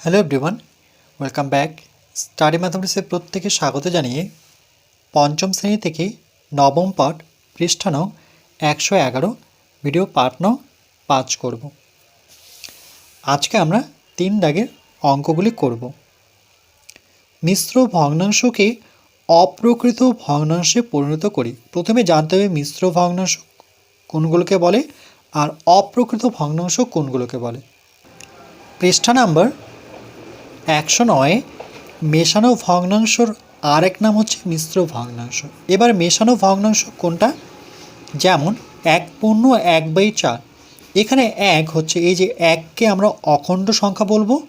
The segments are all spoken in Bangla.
Hello everyone welcome back study ম্যাথামেটিক্সের প্রত্যেকে স্বাগত জানিয়ে পঞ্চম শ্রেণি থেকে নবম পাঠ পৃষ্ঠা নং একশো এগারো ভিডিও পাঠ নং পাঁচ করব। আজকে আমরা তিন দাগের অঙ্কগুলি করব। মিশ্র ভগ্নাংশকে অপ্রকৃত ভগ্নাংশে পরিণত করি। প্রথমে জানতে হবে মিশ্র ভগ্নাংশ কোনগুলোকে বলে আর অপ্রকৃত ভগ্নাংশ কোনগুলোকে বলে। পৃষ্ঠা নাম্বার একশো নয়, মেশানো ভগ্নাংশর আরেক নাম হচ্ছে মিশ্র ভগ্নাংশ। এবার মেশানো ভগ্নাংশ কোনটা? যেমন এক পূর্ণ এক বাই চার। এখানে এক হচ্ছে এই যে এককে আমরা অখণ্ড সংখ্যা বলব,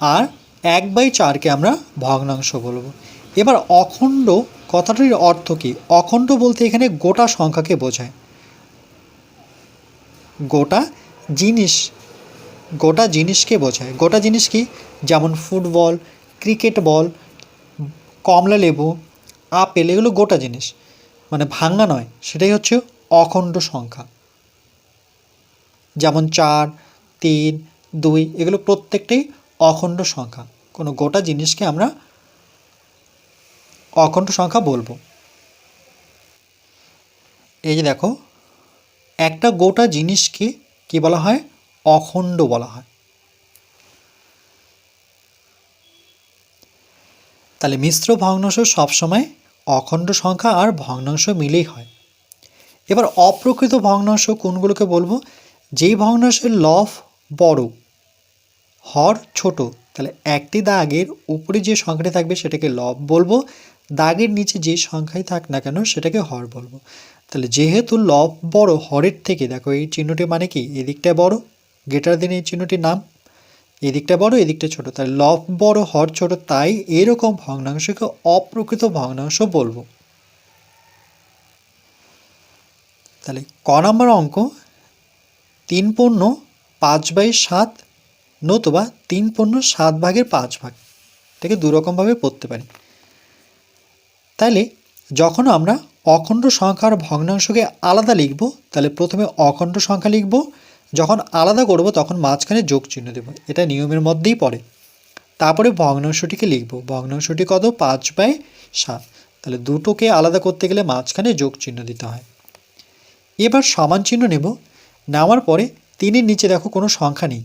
আর এক বাই চারকে আমরা ভগ্নাংশ বলব। এবার অখণ্ড কথাটির অর্থ কী? অখণ্ড বলতে এখানে গোটা সংখ্যাকে বোঝায়। গোটা জিনিস, গোটা জিনিসকে বোঝায়। গোটা জিনিস কি? যেমন ফুটবল, ক্রিকেট বল, কমলা লেবু, আপেল, এগুলো গোটা জিনিস। মানে ভাঙ্গা নয়, সেটাই হচ্ছে অখণ্ড সংখ্যা। যেমন চার, তিন, দুই, এগুলো প্রত্যেকটাই অখণ্ড সংখ্যা। কোনো গোটা জিনিসকে আমরা অখণ্ড সংখ্যা বলব। এই যে দেখো, একটা গোটা জিনিসকে কি বলা হয়? অখণ্ড বলা হয়। তাহলে মিশ্র ভগ্নাংশ সবসময় অখণ্ড সংখ্যা আর ভগ্নাংশ মিলেই হয়। এবার অপ্রকৃত ভগ্নাংশ কোনগুলোকে বলব? যেই ভগ্নাংশের লফ বড়, হর ছোট, তাহলে একটি দাগের উপরে যে সংখ্যাটি থাকবে সেটাকে লব বলব, দাগের নিচে যে সংখ্যাই থাক না কেন সেটাকে হর বলব। তাহলে যেহেতু লব বড় হরের থেকে, দেখো এই চিহ্নটি মানে কি? এদিকটা বড় গেটার দিন এই চিহ্নটির নাম। এদিকটা বড়, এদিকটা ছোট। তাহলে লব বড়, হর ছোট, তাই এরকম ভগ্নাংশকে অপ্রকৃত ভগ্নাংশ বলব। তাহলে ক নম্বর অঙ্ক? তিন পণ্য পাঁচ বাই সাত নতুবা তিন পণ্য সাত ভাগের পাঁচ ভাগ। এটাকে দুরকমভাবে পড়তে পারি। তাহলে যখন আমরা অখণ্ড সংখ্যার ভগ্নাংশকে আলাদা লিখব, তাহলে প্রথমে অখণ্ড সংখ্যা লিখব যখন আলাদা করব, তখন মাঝখানে যোগ চিহ্ন দেব। এটা নিয়মের মধ্যেই পড়ে। তারপরে ভগ্নাংশটিকে লিখব। ভগ্নাংশটি কত? পাঁচ বাই সাত। তাহলে দুটোকে আলাদা করতে গেলে মাঝখানে যোগ চিহ্ন দিতে হয়। এবার সমান চিহ্ন নেব। নেওয়ার পরে তিনের নিচে দেখো কোনো সংখ্যা নেই।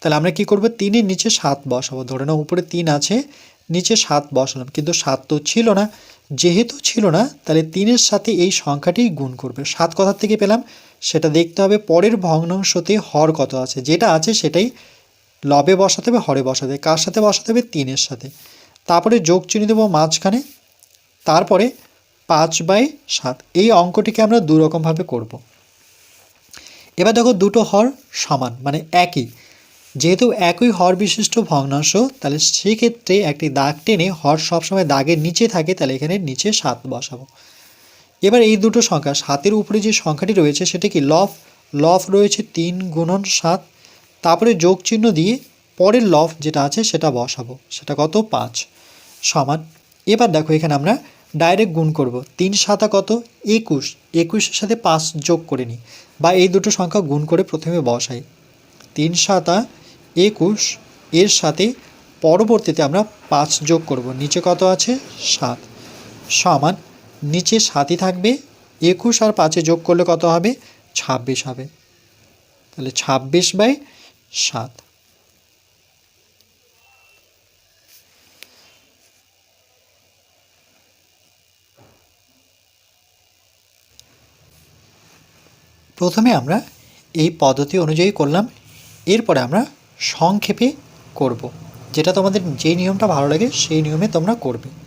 তাহলে আমরা কি করব? তিনের নিচে সাত বসাবো। ধরে নাও উপরে তিন আছে, নিচে সাত বসালাম। কিন্তু সাত তো ছিল না। যেহেতু ছিল না, তাহলে তিনের সাথে এই সংখ্যাটি গুণ করবে। সাত কথার থেকে পেলাম? সেটা দেখতে হবে পরের ভগ্নাংশতে হর কত আছে। যেটা আছে সেটাই লবে বসাতে হবে, হরে বসাতে হবে। কার সাথে বসাতে হবে? তিনের সাথে। তারপরে যোগ চিনি দেবো মাঝখানে। তারপরে পাঁচ বাই সাত। এই অঙ্কটিকে আমরা দুরকমভাবে করব। এবার দেখো দুটো হর সমান মানে একই। যেহেতু একই হর বিশিষ্ট ভগ্নাংশ, তাহলে সেক্ষেত্রে একটি দাগ টেনে হর সবসময় দাগের নিচে থাকে, তাহলে এখানে নিচে সাত বসাবো। এবার এই দুটো সংখ্যা, সাতের উপরে যে সংখ্যাটি রয়েছে সেটা কি লফ? লফ রয়েছে তিন গুণন সাত। তারপরে যোগ চিহ্ন দিয়ে পরের লফ যেটা আছে সেটা বসাবো। সেটা কত? পাঁচ। সমান। এবার দেখো এখানে আমরা ডাইরেক্ট গুণ করব। তিন সাতা কত? একুশ। একুশের সাথে পাঁচ যোগ করে নিই। বা এই দুটো সংখ্যা গুণ করে প্রথমে বসাই। তিন সাতা একুশ। এর সাথে পরবর্তীতে আমরা পাঁচ যোগ করব। নিচে কত আছে? সাত। সমান। নিচে সাতই থাকবে, একুশ আর পাঁচে যোগ করলে কত হবে? ছাব্বিশ হবে। তাহলে ছাব্বিশ বাই সাত। প্রথমে আমরা এই পদ্ধতি অনুযায়ী করলাম, এরপরে আমরা সংক্ষেপে করব। যেটা তোমাদের যে নিয়মটা ভালো লাগে সেই নিয়মে তোমরা করবে।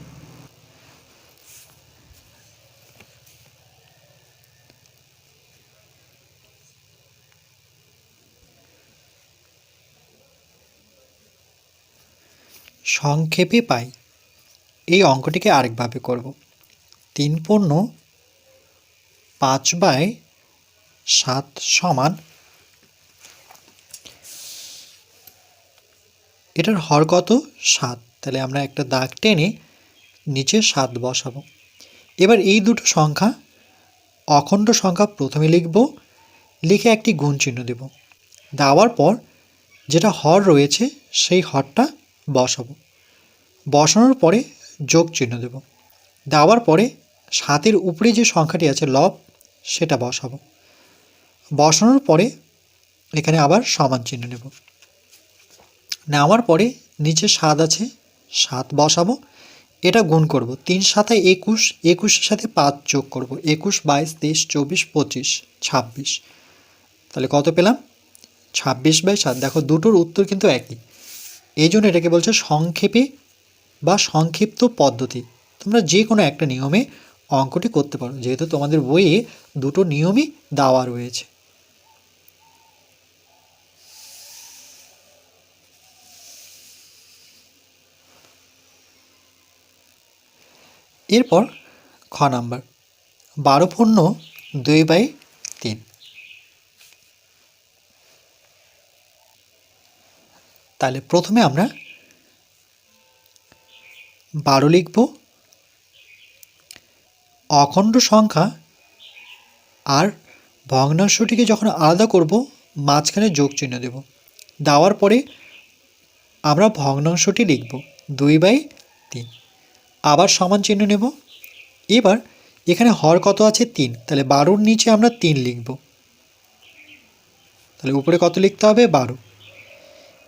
সংক্ষেপে পাই। এই অঙ্কটিকে আরেকভাবে করব। তিন পূর্ণ পাঁচ বাই সাত সমান এটার হর কত? সাত। তাহলে আমরা একটা দাগ টেনে নিচে সাত বসাবো। এবার এই দুটো সংখ্যা, অখণ্ড সংখ্যা প্রথমে লিখব, লিখে একটি গুণ চিহ্ন দেব। দেওয়ার পর যেটা হর রয়েছে, সেই হরটা বসাবো। বসানোর পরে যোগ চিহ্ন দেব। দেওয়ার পরে সাতের উপরে যে সংখ্যাটি আছে, লব, সেটা বসাবো। বসানোর পরে এখানে আবার সমান চিহ্ন নেব। নেওয়ার পরে নিচে সাত আছে, সাত বসাবো। এটা গুণ করব। তিন সাথে একুশ, একুশের সাথে পাঁচ যোগ করব। একুশ, বাইশ, তেইশ, চব্বিশ, পঁচিশ, ছাব্বিশ। তাহলে কত পেলাম? ছাব্বিশ বাই সাত। দেখো, দুটোর উত্তর কিন্তু একই। এই জন্য এটাকে বলছে সংক্ষেপে বা সংক্ষিপ্ত পদ্ধতি। তোমরা যে কোনো একটা নিয়মে অঙ্কটি করতে পারো। যেহেতু তোমাদের বইয়ে দুটো নিয়মই দেওয়া রয়েছে। এরপর খ নাম্বার। বারো পূর্ণ দুই বাই তিন। তাহলে প্রথমে আমরা বারো লিখব। অখণ্ড সংখ্যা আর ভগ্নাংশটিকে যখন আলাদা করব, মাঝখানে যোগ চিহ্ন দেব। দেওয়ার পরে আমরা ভগ্নাংশটি লিখব, দুই বাই তিন। আবার সমান চিহ্ন নেব। এবার এখানে হর কত আছে? তিন। তাহলে বারোর নিচে আমরা তিন লিখব। তাহলে উপরে কত লিখতে হবে? বারো।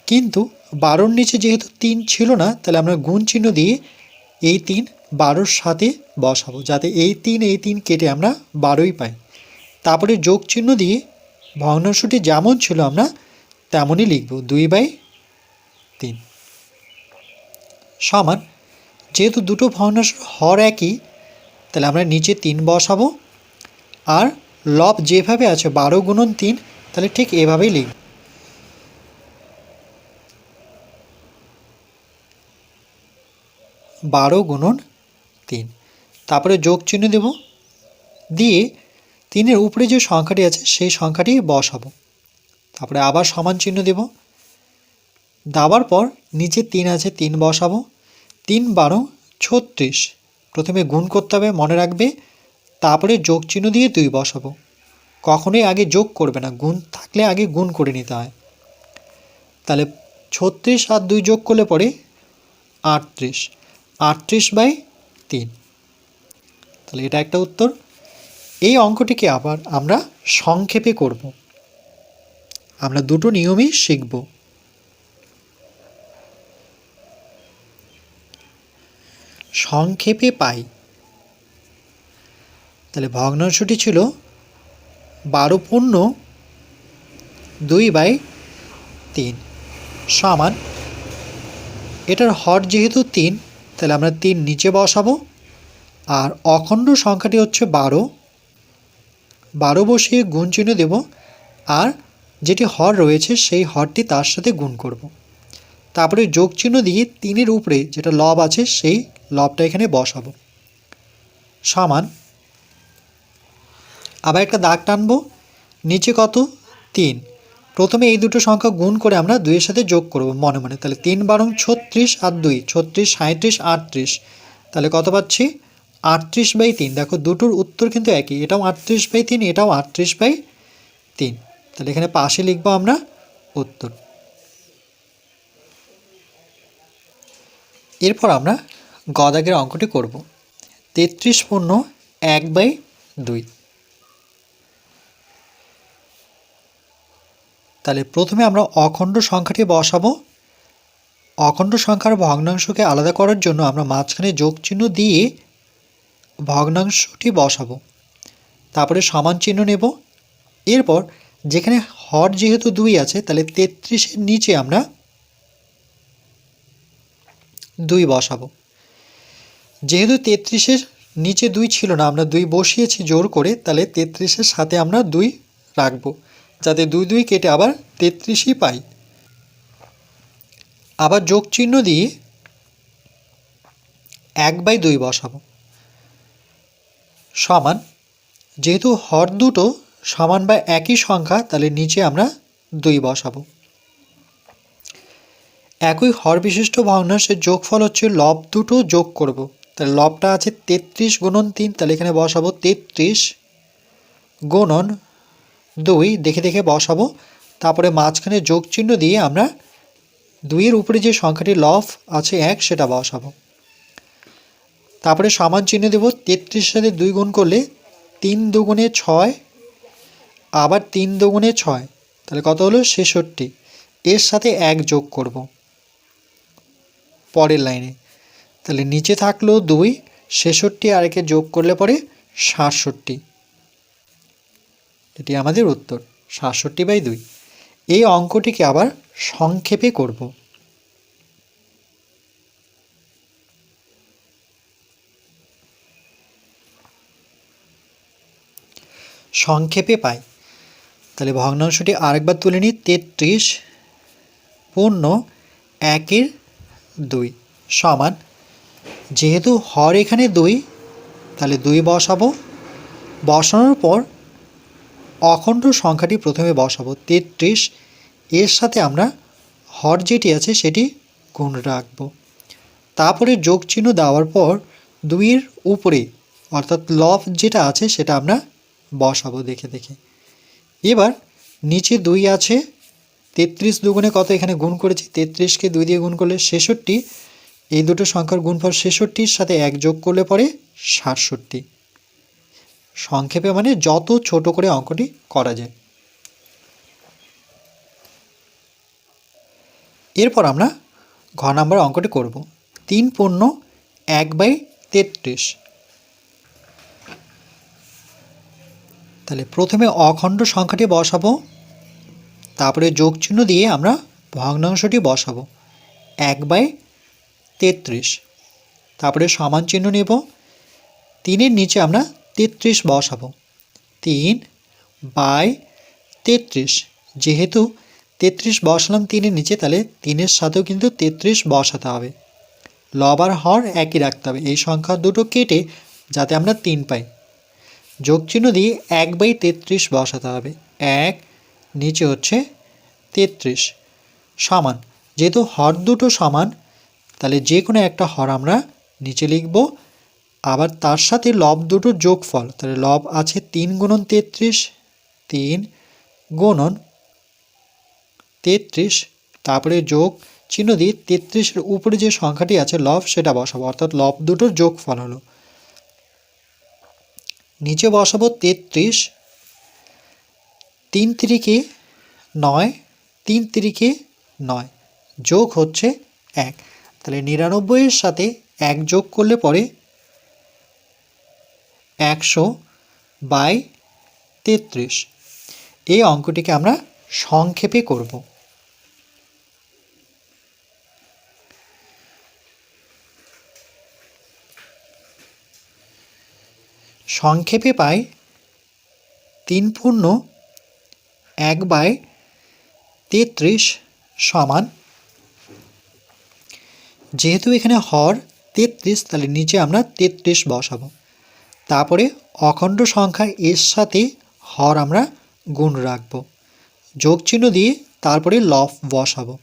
কিন্তু বারোর নিচে যেহেতু তিন ছিল না, তাহলে আমরা গুণ চিহ্ন দিয়ে এই তিন বারোর সাথে বসাবো, যাতে এই তিন এই তিন কেটে আমরা বারোই পাই। তারপরে যোগ চিহ্ন দিয়ে ভগ্নাংশটি যেমন ছিল আমরা তেমনই লিখব, দুই বাই তিন। সমান, যেহেতু দুটো ভগ্নাংশ হর একই, তাহলে আমরা নিচে তিন বসাবো, আর লব যেভাবে আছে বারো গুণন তিন, তাহলে ঠিক এভাবেই লিখব। বারো গুণন তিন। তারপরে যোগ চিহ্ন দেব। দিয়ে তিনের উপরে যে সংখ্যাটি আছে, সেই সংখ্যাটি বসাবো তারপরে আবার সমান চিহ্ন দেব। দাবার পর নিচে তিন আছে, তিন বসাবো তিন বারো ছত্রিশ। প্রথমে গুণ করতে হবে, মনে রাখবে। তারপরে যোগ চিহ্ন দিয়ে দুই বসাবো কখনোই আগে যোগ করবে না। গুণ থাকলে আগে গুণ করে নিতে হয়। তাহলে ছত্রিশ আর দুই যোগ করলে পরে আটত্রিশ। আটত্রিশ বাই তিন। তাহলে এটা একটা উত্তর। এই অঙ্কটিকে আবার আমরা সংক্ষেপে করব। আমরা দুটো নিয়মই শিখব। সংক্ষেপে পাই। তাহলে ভগ্নাংশটি ছিল বারো পূর্ণ দুই বাই তিন সমান। এটার হর যেহেতু তিন তাহলে আমরা তিন নিচে বসাবো। আর অখণ্ড সংখ্যাটি হচ্ছে বারো। বারো বসিয়ে গুণ চিহ্ন দেব। আর যেটি হর রয়েছে সেই হরটি তার সাথে গুণ করব। তারপরে যোগ চিহ্ন দিয়ে তিনের উপরে যেটা লব আছে সেই লবটা এখানে বসাবো। সমান। আবার একটা দাগ টানবো। নিচে কত? তিন। প্রথমে এই দুটো সংখ্যা গুণ করে আমরা দুইয়ের সাথে যোগ করব মনে মনে। তাহলে তিন বারং ছত্রিশ আর দুই, ছত্রিশ সাঁত্রিশ আটত্রিশ। তাহলে কত পাচ্ছি? আটত্রিশ বাই তিন। দেখো, দুটোর উত্তর কিন্তু একই। এটাও আটত্রিশ বাই তিন, এটাও আটত্রিশ বাই তিন। তাহলে এখানে পাশে লিখব আমরা উত্তর। এরপর আমরা গদাগের অঙ্কটি করব। তেত্রিশ পূর্ণ এক বাই দুই। তাহলে প্রথমে আমরা অখণ্ড সংখ্যাটি বসাবো। অখণ্ড সংখ্যার ভগ্নাংশকে আলাদা করার জন্য আমরা মাঝখানে যোগ চিহ্ন দিয়ে ভগ্নাংশটি বসাবো। তারপরে সমান চিহ্ন নেব। এরপর যেখানে হর যেহেতু দুই আছে, তাহলে তেত্রিশের নিচে আমরা দুই বসাবো। যেহেতু তেত্রিশের নিচে দুই ছিল না, আমরা দুই বসিয়েছি জোর করে, তাহলে তেত্রিশের সাথে আমরা দুই রাখব। যাতে দুই দুই কেটে আবার তেত্রিশই পাই। আবার যোগ চিহ্ন দিয়ে এক বাই দুই বসাবো। সমান, যেহেতু হর দুটো সমান বা একই সংখ্যা, তাহলে নিচে আমরা দুই বসাবো। একই হর বিশিষ্ট ভগ্নাংশের যোগফল হচ্ছে লব দুটো যোগ করব। তাহলে লবটা আছে তেত্রিশ গুণন তিন, তাহলে এখানে বসাবো তেত্রিশ গুণন দুই, দেখে দেখে বসাবো। তারপরে মাঝখানে যোগ চিহ্ন দিয়ে আমরা দুইয়ের উপরে যে সংখ্যাটি লফ আছে এক, সেটা বসাবো। তারপরে সমান চিহ্ন দেব তেত্রিশ সাথে দুই গুণ করলে তিন দুগুণে ছয়, আবার তিন দুগুণে ছয়। তাহলে কত হলো? ছেষট্টি। এর সাথে এক যোগ করব পরের লাইনে। তাহলে নিচে থাকল দুই, ছেষট্টি আর একে যোগ করলে পরে সাতষট্টি। এটি আমাদের উত্তর, সাতষট্টি বাই দুই। এই অঙ্কটিকে আবার সংক্ষেপে করব। সংক্ষেপে পাই। তাহলে ভগ্নাংশটি আরেকবার তুলে নিই, তেত্রিশ পূর্ণ একের দুই সমান। যেহেতু হর এখানে দুই, তাহলে দুই বসাবো। বসানোর পর অখণ্ড সংখ্যাটি প্রথমে বসাবো, তেত্রিশ। এর সাথে আমরা হর যেটি আছে সেটি গুণ রাখব। তারপরে যোগ চিহ্ন দেওয়ার পর দুইয়ের উপরে, অর্থাৎ লব যেটা আছে সেটা আমরা বসাবো দেখে দেখে। এবার নিচে দুই আছে, তেত্রিশ দুগুণে কত এখানে গুণ করেছি? তেত্রিশকে দুই দিয়ে গুণ করলে ছেষট্টি। এই দুটো সংখ্যার গুণফল ছেষট্টির সাথে এক যোগ করলে পরে সাতষট্টি। সংক্ষেপে মানে যত ছোট করে অঙ্কটি করা যায়। এরপর আমরা ঘ নাম্বার অঙ্কটি করব। তিন পণ্য এক বাই তেত্রিশ। তাহলে প্রথমে অখণ্ড সংখ্যাটি বসাবো। তারপরে যোগ চিহ্ন দিয়ে আমরা ভগ্নাংশটি বসাবো। এক বাই তেত্রিশ। তারপরে সমান চিহ্ন নেব। তিনের নিচে আমরা তেত্রিশ বসাবো তিন বাই তেত্রিশ। যেহেতু তেত্রিশ বসালাম তিনের নিচে, তাহলে তিনের সাথেও কিন্তু তেত্রিশ বসাতে হবে। লব আর হর একই রাখতে হবে। এই সংখ্যা দুটো কেটে যাতে আমরা তিন পাই। যোগ চিহ্ন দিয়ে এক বাই তেত্রিশ বসাতে হবে। এক নিচে হচ্ছে তেত্রিশ সমান। যেহেতু হর দুটো সমান, তাহলে যে কোনো একটা হর আমরা নিচে লিখব। আবার তার সাথে লব দুটোর যোগফল, তাহলে লব আছে তিন গুণন তেত্রিশ, তিন গুণন তেত্রিশ, তারপরে যোগ চিহ্ন দিয়ে তেত্রিশের উপরে যে সংখ্যাটি আছে লব, সেটা বসাবো, অর্থাৎ লব দুটোর যোগফল হলো। নিচে বসাবো তেত্রিশ, তিন তিরিকে নয়, তিন তিরিকে নয়, যোগ হচ্ছে এক। তাহলে নিরানব্বইয়ের সাথে এক যোগ করলে পরে একশো বাই তেত্রিশ। এই অঙ্কটিকে আমরা সংক্ষেপে করব। সংক্ষেপে পাই তিন পূর্ণ এক বাই তেত্রিশ সমান যেহেতু এখানে হর তেত্রিশ, তাহলে নিচে আমরা তেত্রিশ বসাবো। তারপরে অখণ্ড সংখ্যা এর সাথে হর আমরা গুণ রাখব। যোগ চিহ্ন দিয়ে তারপরে লফ বসাবো।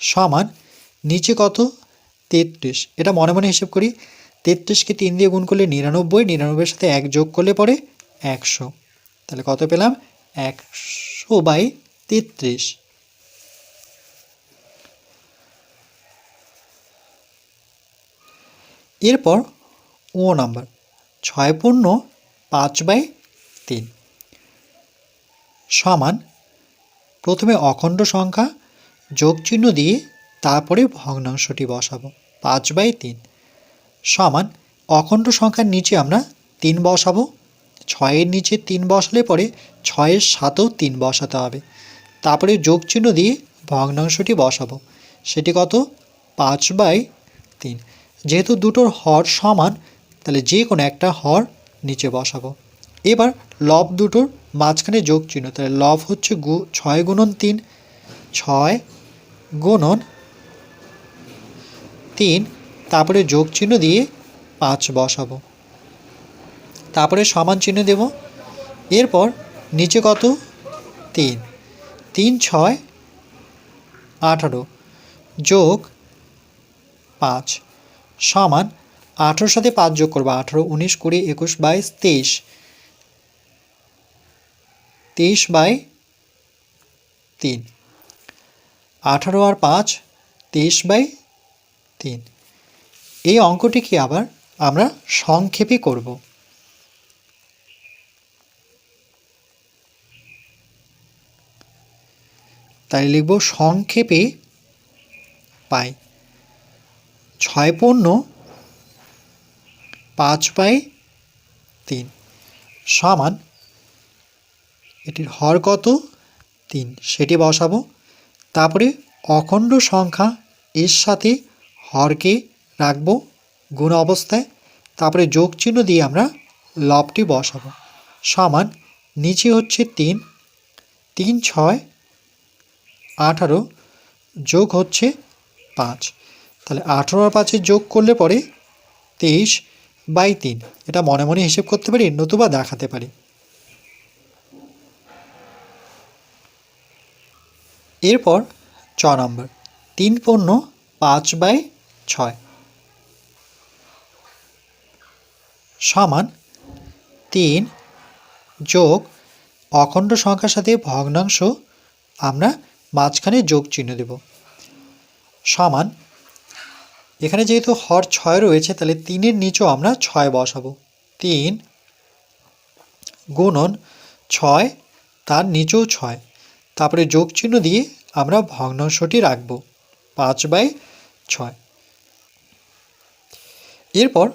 সমান নিচে কত? তেত্রিশ। এটা মনে মনে হিসেব করি। তেত্রিশকে তিন দিয়ে গুণ করলে নিরানব্বই, নিরানব্বইয়ের সাথে এক যোগ করলে পরে একশো। তাহলে কত পেলাম? একশো বাই তেত্রিশ। এরপর ও নাম্বার। ছয় পূর্ণ পাঁচ বাই তিন সমান প্রথমে অখণ্ড সংখ্যা যোগ চিহ্ন দিয়ে তারপরে ভগ্নাংশটি বসাবো, পাঁচ বাই তিন সমান অখণ্ড সংখ্যার নিচে আমরা তিন বসাবো, ছয়ের নিচে তিন বসালে পরে ছয়ের সাথেও তিন বসাতে হবে, তারপরে যোগ চিহ্ন দিয়ে ভগ্নাংশটি বসাবো, সেটি কত? পাঁচ বাই তিন। যেহেতু দুটোর হর সমান তাহলে যে কোনো একটা হর নিচে বসাবো। এবার লব দুটোর মাঝখানে যোগ চিহ্ন তাহলে লব হচ্ছে গু, ছয় গুণন তিন, ছয় গুণন তিন, তারপরে যোগ চিহ্ন দিয়ে পাঁচ বসাবো। তারপরে সমান চিহ্ন দেব। এরপর নিচে কত? তিন। তিন, ছয়, আঠারো যোগ পাঁচ সমান আঠেরোর সাথে পাঁচ যোগ করব, আঠেরো, উনিশ, কুড়ি, একুশ বাইশ তেইশ। তেইশ বাই তিন। আঠারো আর পাঁচ, তেইশ বাই তিন। এই অঙ্কটিকে আবার আমরা সংক্ষেপে করব? তাই লিখব সংক্ষেপে পাই। ছয় পূর্ণ পাঁচ বাই তিন সমান, এটির হর কত? তিন। সেটি বসাবো। তারপরে অখণ্ড সংখ্যা এর সাথে হরকে রাখব গুণ অবস্থায়। তারপরে যোগ চিহ্ন দিয়ে আমরা লবটি বসাবো। সমান, নিচে হচ্ছে তিন তিন ছয়, আঠারো, যোগ হচ্ছে পাঁচ। তাহলে আঠারো আর যোগ করলে পরে তেইশ বাই তিন। এটা মনে মনে হিসেব করতে পারি, নতুবা দেখাতে পারি। এরপর ছ নম্বর। তিন পণ্য পাঁচ বাই ছয়। সমান তিন যোগ অখণ্ড সংখ্যার সাথে ভগ্নাংশ আমরা মাঝখানে যোগ চিহ্ন দেব। সমান এখানে যেহেতু হর ছয় রয়েছে, তাহলে তিনের নিচেও আমরা ছয় বসাবো। তিন গুণন ছয়, তার নিচেও ছয়। তারপরে যোগ চিহ্ন দিয়ে আমরা ভগ্নাংশটি রাখব, পাঁচ বাই ছয়। এরপর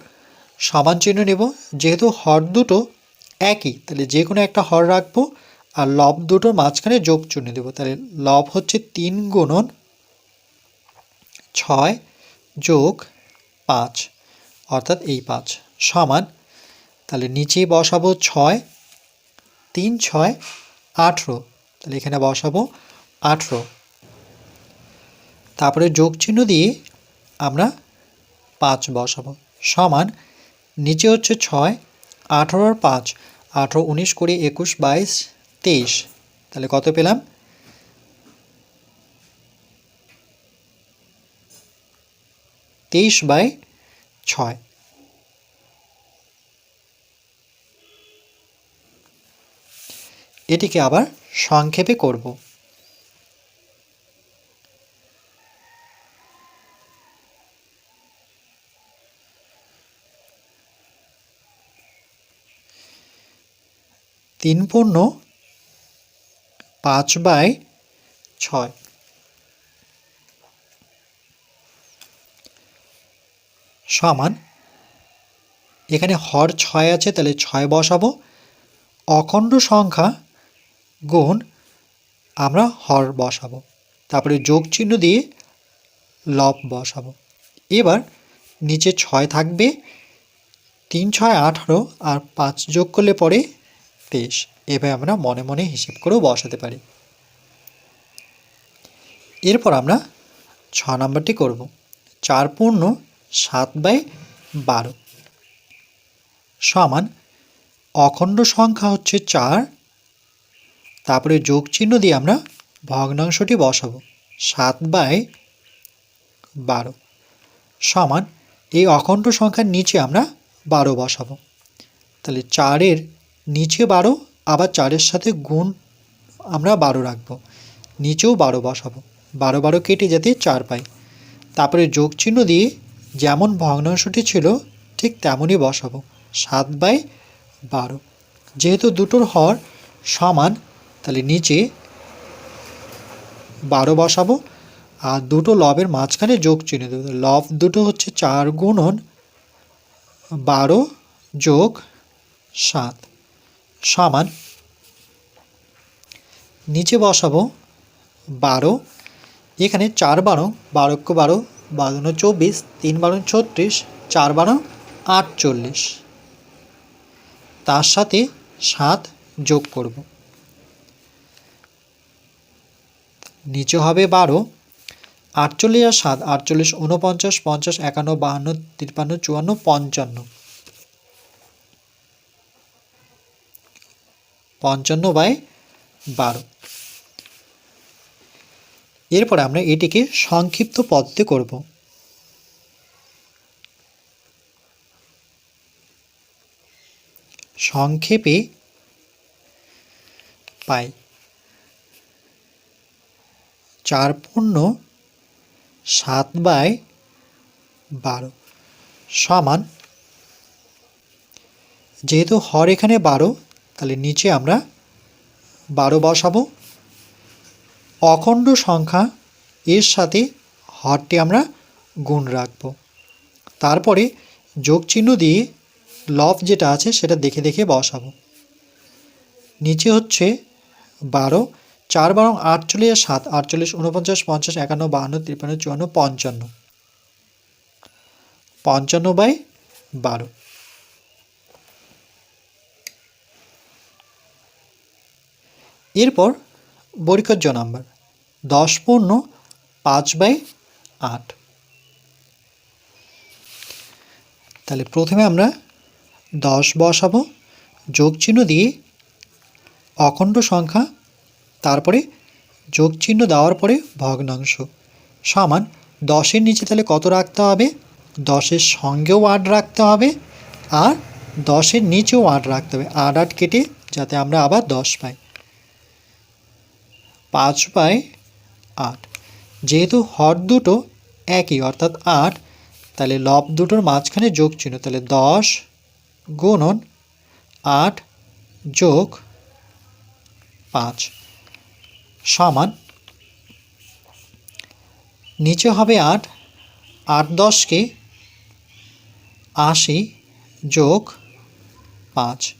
সমান চিহ্ন নেব, যেহেতু হর দুটো একই, তাহলে যে কোনো একটা হর রাখব আর লব দুটোর মাঝখানে যোগ চিহ্ন দেবো তাহলে লব হচ্ছে তিন গুণন ছয় যোগ পাঁচ, অর্থাৎ এই পাঁচ সমান, তাহলে নিচে বসাবো ছয়, তিন, ছয়, আঠেরো, তাহলে এখানে বসাবো আঠেরো। তারপরে যোগ চিহ্ন দিয়ে আমরা পাঁচ বসাবো সমান, নিচে হচ্ছে ছয়, আঠেরো আর পাঁচ, আঠেরো উনিশ কুড়ি একুশ বাইশ তেইশ, তাহলে কত পেলাম? তেইশ বাই ছয়। এটিকে আবার সংক্ষেপে করব। তিন পূর্ণ পাঁচ বাই ছয়। সমান। এখানে হর ছয় আছে, তাহলে ছয় বসাবো। অখণ্ড সংখ্যা গুণ আমরা হর বসাবো। তারপরে যোগ চিহ্ন দিয়ে লব বসাবো। এবার নিচে ছয় থাকবে। তিন, ছয়, আঠারো আর পাঁচ যোগ করলে পরে তেইশ। এভাবে আমরা মনে মনে হিসেব করেও বসাতে পারি। এরপর আমরা ছ নম্বরটি করব। চার পূর্ণ সাত বাই বারো সমান অখণ্ড সংখ্যা হচ্ছে চার। তারপরে যোগ চিহ্ন দিয়ে আমরা ভগ্নাংশটি বসাবো। সাত বাই বারো সমান এই অখণ্ড সংখ্যার নিচে আমরা বারো বসাবো। তাহলে চারের নিচে বারো, আবার চারের সাথে গুণ আমরা বারো রাখব। নিচেও বারো বসাবো। বারো বারো কেটে যাতে চার পাই। তারপরে যোগ চিহ্ন দিয়ে যেমন ভগ্নাংশটি ছিল, ঠিক তেমনই বসাবো। সাত বাই বারো। যেহেতু দুটোর হর সমান, তাহলে নিচে বারো বসাবো আর দুটো লবের মাঝখানে যোগ চিহ্ন দেবো। লব দুটো হচ্ছে চার গুণন বারো যোগ সাত সমান নিচে বসাবো বারো। এখানে চার বারো বারোক্য বারো বারো চব্বিশ, তিন বারো ছত্রিশ, চার বারো আটচল্লিশ তার সাথে সাত যোগ করব। নিচে হবে বারো, আটচল্লিশ আর সাত, আটচল্লিশ উনপঞ্চাশ পঞ্চাশ, একান্ন, বাহান্ন, তিপ্পান্ন, চুয়ান্ন, পঞ্চান্ন। পঞ্চান্ন বাই বারো। এরপর আমরা এটিকে সংক্ষিপ্ত পদ্ধতি করব। সংক্ষেপে পাই। চার পূর্ণ সাত বাই বারো সমান, যেহেতু হর এখানে বারো, তাহলে নিচে আমরা বারো বসাবো। অখণ্ড সংখ্যা এর সাথে হরটি আমরা গুণ রাখব। তারপরে যোগ চিহ্ন দিয়ে লব যেটা আছে সেটা দেখে দেখে বসাবো। নিচে হচ্ছে বারো, চার বারং আটচল্লিশ, সাত আটচল্লিশ উনপঞ্চাশ পঞ্চাশ, একান্ন, বাহান্ন, তিপ্পান্ন, চুয়ান্ন, পঞ্চান্ন। পঞ্চান্ন বাই বারো। এরপর পরীক্ষার নাম্বার। দশ পূর্ণ পাঁচ বাই আট। তাহলে প্রথমে আমরা দশ বসাবো, যোগ চিহ্ন দিয়ে অখণ্ড সংখ্যা, তারপরে যোগ চিহ্ন দেওয়ার পরে ভগ্নাংশ। সমান দশের নিচে তাহলে কত রাখতে হবে? দশের সঙ্গেও আট রাখতে হবে আর দশের নিচেও আট রাখতে হবে। আট আট কেটে যাতে আমরা আবার দশ পাই। পাঁচ বাই আট। যেহেতু হর দুটো একই, অর্থাৎ আট, তাহলে লব দুটোর মাঝখানে যোগ চিহ্ন, তাহলে দশ গুণন আট যোগ পাঁচ সমান নিচে হবে আট আট দশকে আশি যোগ পাঁচ।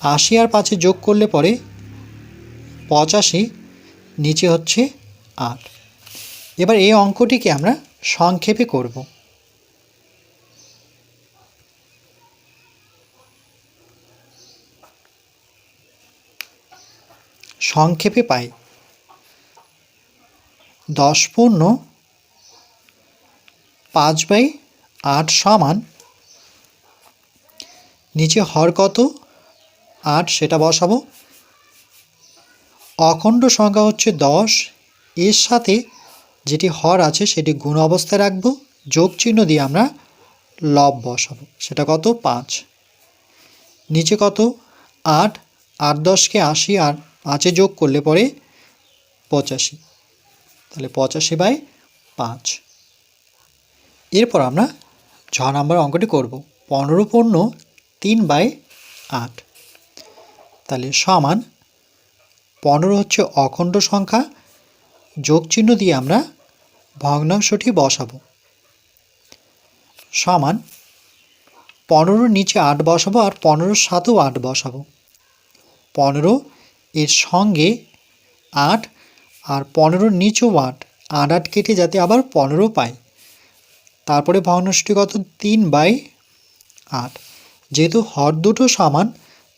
আশি আর পাঁচে যোগ করলে পরে পঁচাশি, নিচে হচ্ছে আট এবার এই অঙ্কটিকে আমরা সংক্ষেপে করব। সংক্ষেপে পাই। দশ পূর্ণ পাঁচ বাই আট সমান, নিচে হর কত? আট, সেটা বসাবো। অখণ্ড সংখ্যা হচ্ছে দশ এর সাথে যেটি হর আছে সেটি গুণ অবস্থায় রাখব। যোগ চিহ্ন দিয়ে আমরা লব বসাবো। সেটা কত? পাঁচ। নিচে কত? আট। আট দশকে আশি আর পাঁচে যোগ করলে পরে পঁচাশি। তাহলে পঁচাশি বাই পাঁচ। এরপর আমরা ছ নম্বর অঙ্কটি করব। পনেরো পণ্য তিন বাই আট। তাহলে সমান পনেরো হচ্ছে অখণ্ড সংখ্যা যোগ চিহ্ন দিয়ে আমরা ভগ্নাংশটি বসাবো। সমান পনেরোর নিচে আট বসাবো আর পনেরোর সাথেও আট বসাবো। পনেরো এর সঙ্গে আট আর পনেরোর নিচেও আট। আট আট কেটে যাতে আবার পনেরো পাই। তারপরে ভগ্নাংশটি কত? তিন বাই আট। যেহেতু হর দুটো সমান,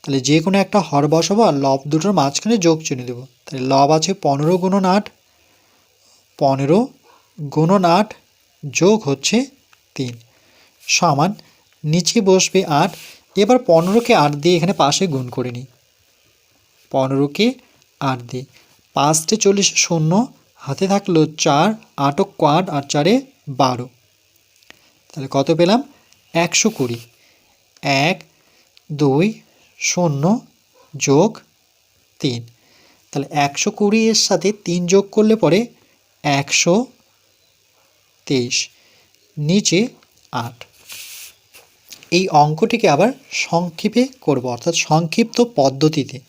তাহলে যে কোনো একটা হর বসাবো আর লব দুটোর মাঝখানে যোগ চিহ্ন দেবো। তাহলে লব আছে পনেরো গুণন আট পনেরো গুণন আট যোগ হচ্ছে তিন। সমান, নিচে বসবে আট, এবার পনেরোকে আট দিয়ে এখানে পাশে গুণ করে নিই। পনেরোকে আট দিয়ে। পাঁচটে চল্লিশ শূন্য, হাতে থাকল চার আটক আট আর চারে বারো। তাহলে কত পেলাম? একশো কুড়ি। এক, দুই, শূন্য যোগ তিন। তাহলে একশো কুড়ি এর সাথে তিন যোগ করলে পরে একশো তেইশ, নিচে আট। এই অঙ্কটিকে আবার সংক্ষেপে করব, অর্থাৎ সংক্ষিপ্ত পদ্ধতিতে।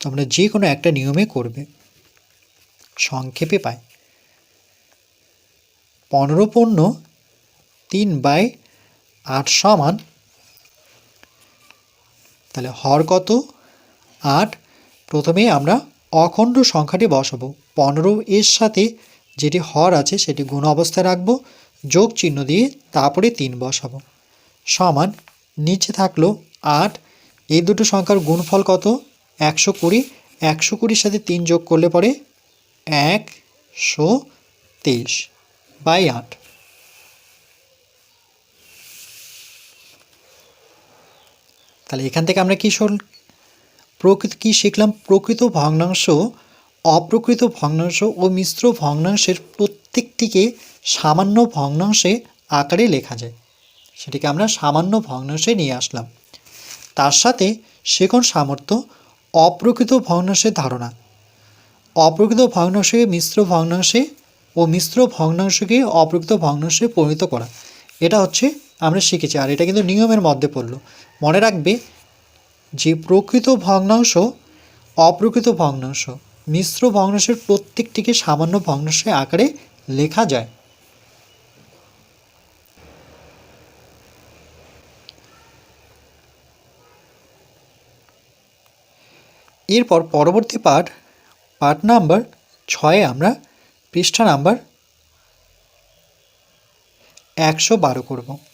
তোমরা যে কোনো একটা নিয়মে করবে। সংক্ষেপে পাই। পনেরো পণ্য তিন বাই আট সমান, তাহলে হর কত? আট। প্রথমে আমরা অখণ্ড সংখ্যাটি বসাবো। পনেরো এর সাথে যেটি হর আছে সেটি গুণ অবস্থায় রাখব। যোগ চিহ্ন দিয়ে তারপরে তিন বসাবো। সমান নিচে থাকল আট। এই দুটো সংখ্যার গুণফল কত? একশো কুড়ি। একশো কুড়ির সাথে তিন যোগ করলে পরে একশো তেইশ বাই আট। তাহলে এখান থেকে আমরা কী প্রকৃত কী শিখলাম? প্রকৃত ভগ্নাংশ, অপ্রকৃত ভগ্নাংশ ও মিশ্র ভগ্নাংশের প্রত্যেকটিকে সামান্য ভগ্নাংশে আকারে লেখা যায়। সেটিকে আমরা সামান্য ভগ্নাংশে নিয়ে আসলাম। তার সাথে শেখন সামর্থ্য, অপ্রকৃত ভগ্নাংশের ধারণা। অপ্রকৃত ভগ্নাংশকে মিশ্র ভগ্নাংশে ও মিশ্র ভগ্নাংশকে অপ্রকৃত ভগ্নাংশে পরিণত করা। এটা হচ্ছে আমরা শিখেছি। আর এটা কিন্তু নিয়মের মধ্যে পড়ল। মনে রাখবে যে প্রকৃত ভগ্নাংশ, অপ্রকৃত ভগ্নাংশ, মিশ্র ভগ্নাংশের প্রত্যেকটিকে সামান্য ভগ্নাংশের আকারে লেখা যায়। এরপর পরবর্তী পাঠ পাঠ নাম্বার ছয়ে আমরা পৃষ্ঠা নাম্বার একশো বারো করব।